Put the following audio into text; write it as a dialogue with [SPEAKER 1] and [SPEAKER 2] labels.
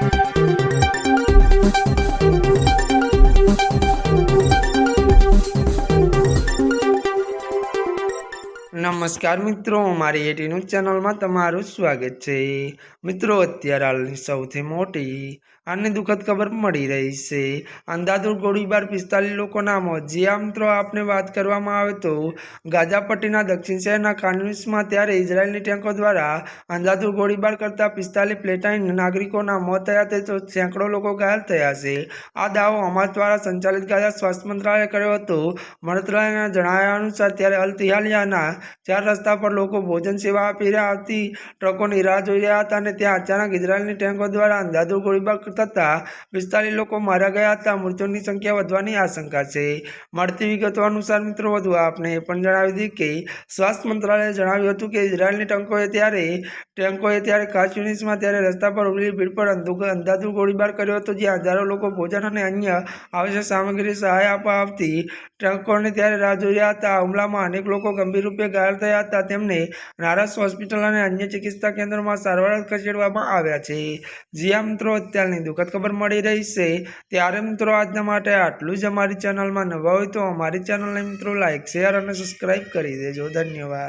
[SPEAKER 1] Thank you. નમસ્કાર મિત્રો, મારી એટી ન્યૂઝ ચેનલમાં તમારું સ્વાગત છે. મિત્રો, અત્યારે હાલની સૌથી મોટી અને દુઃખદ ખબર મળી રહી છે. અંધાધૂર ગોળીબાર પિસ્તાલીસ લોકોના મોત. આ મિત્રો, આપને વાત કરવામાં આવે તો ગાઝાપટ્ટીના દક્ષિણ શહેરના કાનયુનિસમાં ત્યારે ઇઝરાયેલની ટેન્કો દ્વારા અંધાધૂર ગોળીબાર કરતા પિસ્તાલીસ પ્લેટાઇન નાગરિકોના મોત થયા તે તો સેંકડો લોકો ઘાયલ થયા છે. આ દાવો હમાસ દ્વારા સંચાલિત ગાઝા સ્વાસ્થ્ય મંત્રાલયે કર્યો હતો. મંત્રાલયના જણાવ્યા અનુસાર, ત્યારે અલ તિહાલિયાના ચાર રસ્તા પર લોકો ભોજન સેવા આપી રહ્યા હતી. ટ્રકોની રાહ જોઈ રહ્યા હતા અને ત્યાં અચાનક ઇઝરાયેલની ટેન્કો દ્વારા અંધાધૂર ગોળીબાર થતાં પિસ્તાલીસ લોકો માર્યા ગયા હતા. મૃત્યુની સંખ્યા વધવાની આશંકા છે. મળતી વિગતો અનુસાર મિત્રો, વધુ આપને એ પણ જણાવી દીધી કે સ્વાસ્થ્ય મંત્રાલયે જણાવ્યું હતું કે ઇઝરાયેલની ટેન્કોએ ત્યારે ટેન્કોએ ત્યારે ખાસ યુનિટ્સમાં ત્યારે રસ્તા પર ઉભેલી ભીડ પર અંધુ- અંધાધૂર ગોળીબાર કર્યો હતો, જ્યાં હજારો લોકો ભોજન અને અન્ય આવશ્યક સામગ્રી સહાય આપવા આવતી ટ્રકોને ત્યારે રાહ જોઈ રહ્યા હતા. હુમલામાં અનેક લોકો ગંભીર રૂપે ઘાયલ થયા હતા. તેમને નારસ હોસ્પિટલ અને અન્ય ચિકિત્સા કેન્દ્રોમાં સારવાર ખસેડવામાં આવ્યા છે. જ્યાં મિત્રો, અત્યારની દુઃખદ ખબર મળી રહી છે. ત્યારે મિત્રો, આજના માટે આટલું જ અમારી ચેનલમાં નવા હોય તો અમારી ચેનલને મિત્રો લાઇક શેર અને સબસ્ક્રાઈબ કરી દેજો. ધન્યવાદ.